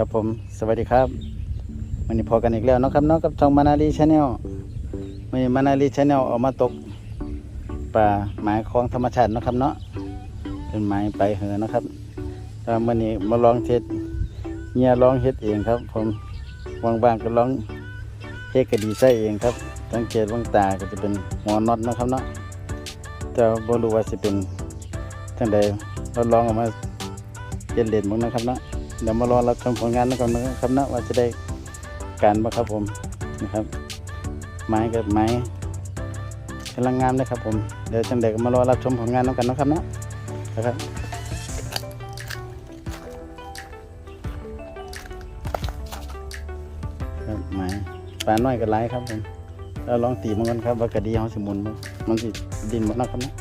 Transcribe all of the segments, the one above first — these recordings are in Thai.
ครับผมสวัสดีครับวันนี้พอกันอีกแล้วนะครับเนาะกับช่องมานาลีชาแนลวันนี้มานาลีชาแนลออกมาตกปลาหมายของธรรมชาตินะครับเนาะเป็นหมายไปเหอนะครับแต่วันนี้มาลองเทสเฮียลองเฮ็ดเองครับ ผมว่างๆก็ลองเฮ็ดกระดีใส่เองครับสังเกตว่างตาก็จะเป็นหัวน็อตนะครับเนาะแต่บรู้ว่าสิเป็นจังใดเราลองออกมาเฮ็ดเล่นมึงนะครับเนาะ เดี๋ยวมารอรับชมผลงานแล้วกันนะครับนะว่าจะได้การบ้างครับผมนะครับ ไม้กับไม้กำลังงามเลยครับผมเดี๋ยวจังเด็กมารอรับชมผลงานแล้วกันนะครับนะนะครับครับไม้ปลาน้อยกับไล่ครับผมเราลองตีมันกันครับว่ากระดีเขาสมุนมันสิดินหมดนะครับนะ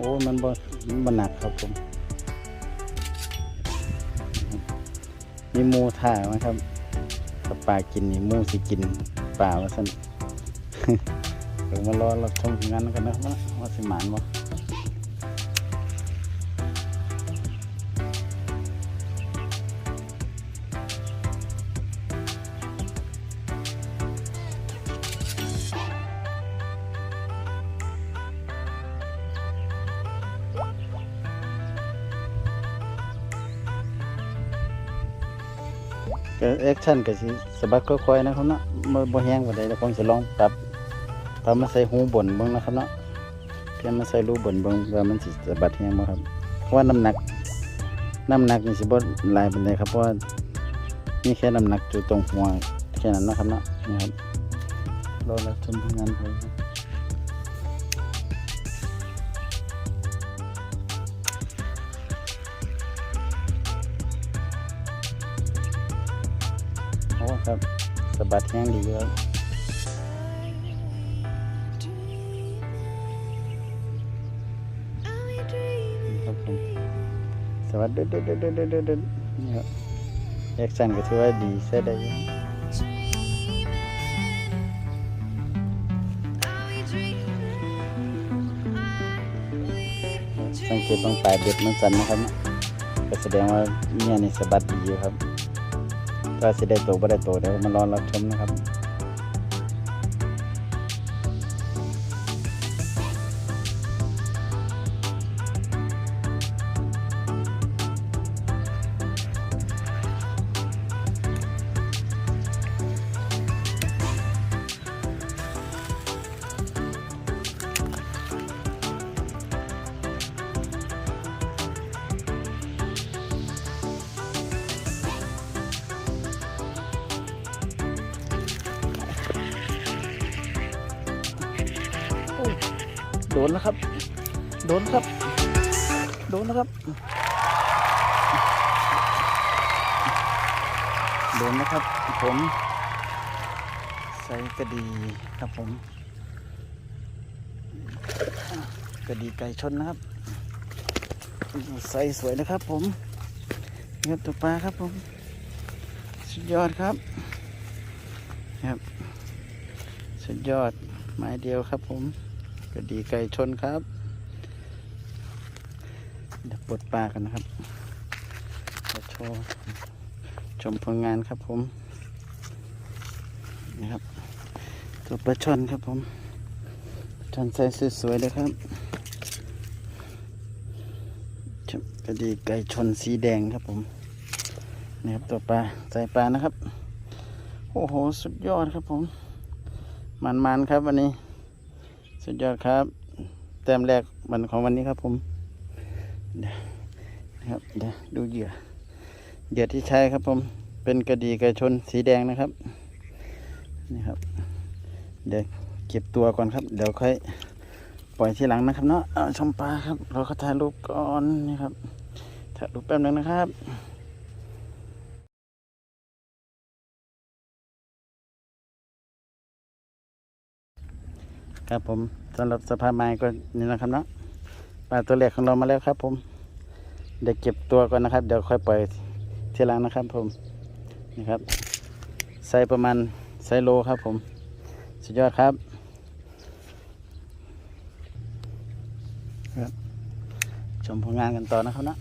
โอ้มันบ่มันหนักครับผม มีมูท่าไหมครับถ้าปลากินนี่มูสิกินปลาว่าสั่นเดี๋ยวมารอรับชมผลงานกันนะครับว่าสิหมานบ่ ก็แอคชั่นก็สิสะบัดค่อยๆนะครับเนาะบ่บ่แห้งปานใดแล้วผมสิลองปรับปรับมาใส่หูบนเบิ่งนะครับเนาะเพียงมาใส่รูบนเบิ่งว่ามันสิสะบัดแห้งบ่ครับเพราะว่าน้ำหนักน้ำหนักนี่สิบ่หลายปานใดครับเพราะว่ามีแค่น้ำหนักอยู่ตรงหัวแค่นั้นนะครับเนาะนี่ครับรอรับชมผลงานครับ ครับสะบัดแห้งดีอยู่ครับครับผมสวัสดีเด็ดเด็ดเด็ดเด็ดเด็ดเด็ดนี่ครับแอคชั่นก็ถือว่าดีใช้ได้อยู่สังเกตตรงปลายเบ็ดมันสั่นนะครับก็แสดงว่าเนี่ยนี่สะบัดดีอยู่ครับ ก็สิได้โตบ่ได้โตเดี๋ยวมารอรับชมนะครับ ดนแล้วครับ โดนครับ โดนแล้วครับ โดนนะครับ ผม ใส่กระดีครับผม กระดีไก่ชนนะครับใส่สวยนะครับผมนี่ครับตัวปลาครับผมสุดยอดครับครับ สุดยอดไม้เดียวครับผม กระดีไก่ชนครับเดี๋ยวปลดปลากันนะครับมาโชว์ชมผลงานครับผมนะครับตัวปลาช่อนครับผมปลาช่อนใส่สวยๆเลยครับกระดีไก่ชนสีแดงครับผมนี่ครับตัวปลาใส่ปลานะครับ โอ้โห สุดยอดครับผม มันๆครับวันนี้ สุดยอดครับ แต้มแรกวันของวันนี้ครับผมเดี๋ยวนะครับเดี๋ยวดูเหยื่อ เหยื่อที่ใช้ครับผม เป็นกระดีไก่ชนสีแดงนะครับ นี่ครับ เดี๋ยวเก็บตัวก่อนครับ เดี๋ยวค่อยปล่อยทีหลังนะครับเนาะเอาชมปลาครับ เราก็ถ่ายรูปก่อนนี่ครับ ถ่ายรูปแป๊บนึงนะครับ ครับผมสำหรับสภาพไม้ก็นี่นะครับเนาะปลาตัวแรกของเรามาแล้วครับ ผม เดี๋ยวเก็บตัวก่อนนะครับ เดี๋ยวค่อยปล่อยทีหลังนะครับ ผมนี่ครับไซส์ประมาณไซส์โลครับ ผม สุดยอดครับครับ ชมผลงานกันต่อนะครับนะ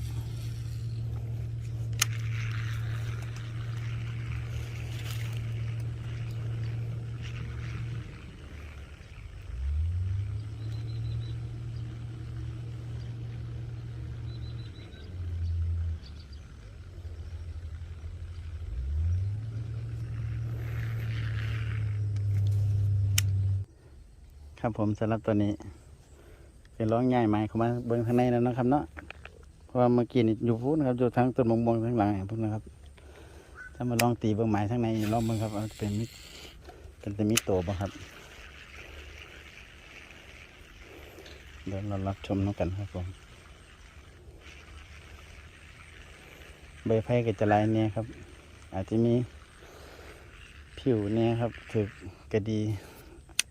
ครับผมสำหรับตัวนี้เป็นร้องใหญ่ไหมเข้ามาเบิ้งข้างในแล้วนะครับเนาะเพราะว่าเมื่อกี้นี่อยู่พูดนครับอยู่ทั้งต้นมะม่วงทั้งหลังพวกนะครับ ถ้ามาลองตีเบิ้งไม้ทั้งในลองเบิ้งครับเป็นมิเป็นแต่มิโตบ่ครับเดี๋ยวเรารับชมน้องกันครับผมใบไผ่ก็จะลายเนี่ยครับ อาจจะมีผิวเนี่ยครับถือกระดี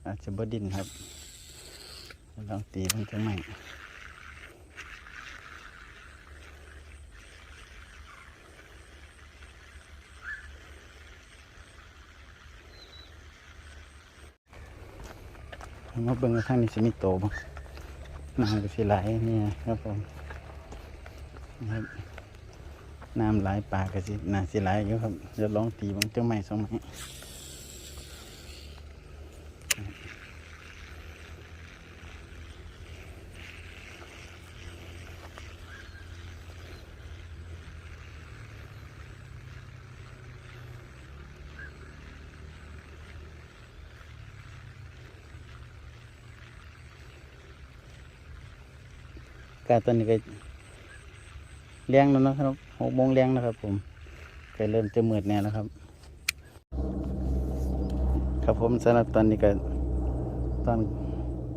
อาจจะบดินครับลองตีมันจะใหม่มาเบิ่งว่าทางนี้จะมีโตบ้างน้ำก็สิไหลเนี่ยครับผมนะครับน้ำไหลปลาก็สิน่าสิไหลอยู่ครับเดี๋ยวลองตีมันจะใหม่สองไม้ กาตอนนี้ก็เลี้ยงแล้วนะครับหกโมงเลี้ยงนะครับ ผมก็เริ่มจะมืดแน่แล้วครับ ครับผมสำหรับตอนนี้ก็ตอน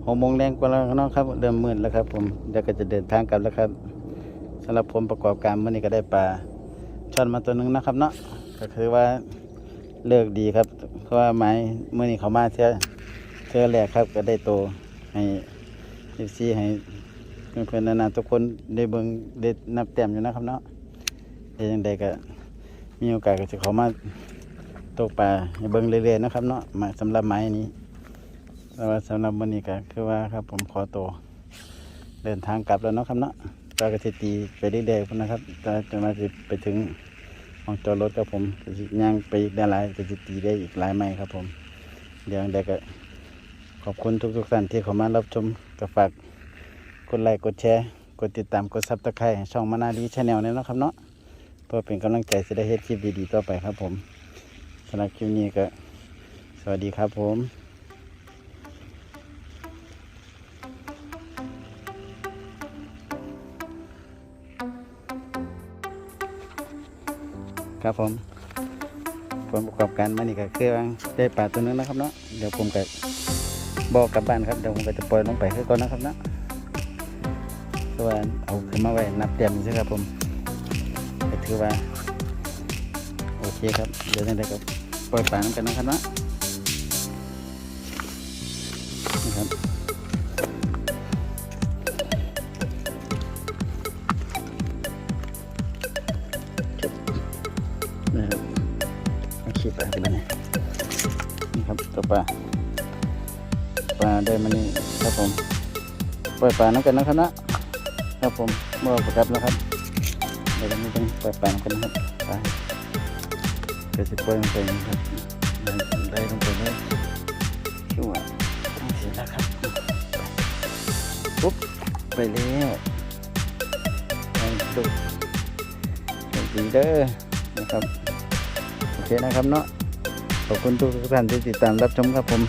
หกโมงแรงกว่าแล้วนะครับ เริ่มมืดแล้วครับ ผมเดี๋ยวก็จะเดินทางกลับแล้วครับสำหรับผมประกอบการเมื่อนี้ก็ได้ปลาช่อนมาตัวหนึงนะครับ เนาะก็คือว่าเลิกดีครับ เพราะว่าไม้เมื่อนี้เขามาเท่าเท่าแรกครับ ก็ได้โตให้เอฟซีให้ เพื่อนๆนานาทุกคนได้เบิ่งได้นับแต้มอยู่นะครับเนาะแต่ยังใดก็มีโอกาสก็จะเขามาตกปลาให้เบิ่งเรื่อยๆนะครับเนาะมาสำหรับไม้นี้แต่ว่าสำหรับวันนี้ก็คือว่าครับผมขอตัวเดินทางกลับแล้วเนาะครับเนาะก็กระสิตีไปเรื่อยๆพุ่นนะครับแต่จะมาสิไปถึงห้องจอดรถครับผมย่างไปอีกได้หลายก็สิตีได้อีกหลายไม้ครับผม เดี๋ยวยังใดก็ขอบคุณทุกๆท่านที่เข้ามารับชมก็ฝาก กดไลค์กดแชร์กดติดตามกดซับสไครต์ช่องมานาดีชาแนลเนี่ยนะครับเนาะเพื่อเป็นกำลังใจจะได้เฮ็ดคลิปดีๆต่อไปครับผมสำหรับคลิปนี้ก็สวัสดีครับผมครับผมผลประกอบการมานี่ก็คือว่าได้ปลาตัวนึงนะครับเนาะเดี๋ยวผมก็บอกกลับบ้านครับเดี๋ยวผมก็จะปล่อยลงไปคือก่อนนะครับเนาะ คือว่าเอาขึ้นมาไว้นับเต็มใช่ครับผมก็ถือว่า โอเคครับ เดี๋ยวนี้ได้ก็ปล่อยปลาน้ำกันนะครับนะนะครับนะครับเอาขี้ปลาขึ้นมาเนี่ยนี่ครับตัวปลาปลาได้มานี่ครับผมปล่อยปลาน้ำกันนะครับนะ ครับผมเมื่อประกับแล้วครับเดี๋ยวเราไม่ต้องไปแปลกันครับไปเดี๋ยวจะปล่อยลงไปนะครับได้ลงไปเลยชั่วเสร็จแล้วครับปุ๊บไปแล้วไปดูดีเด้อนะครับโอเคนะครับเนาะขอบคุณทุกท่านที่ติดตามรับชมครับผม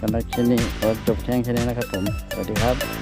สำหรับคลิปนี้ขอจบแค่แค่นี้นะครับผม สวัสดีครับ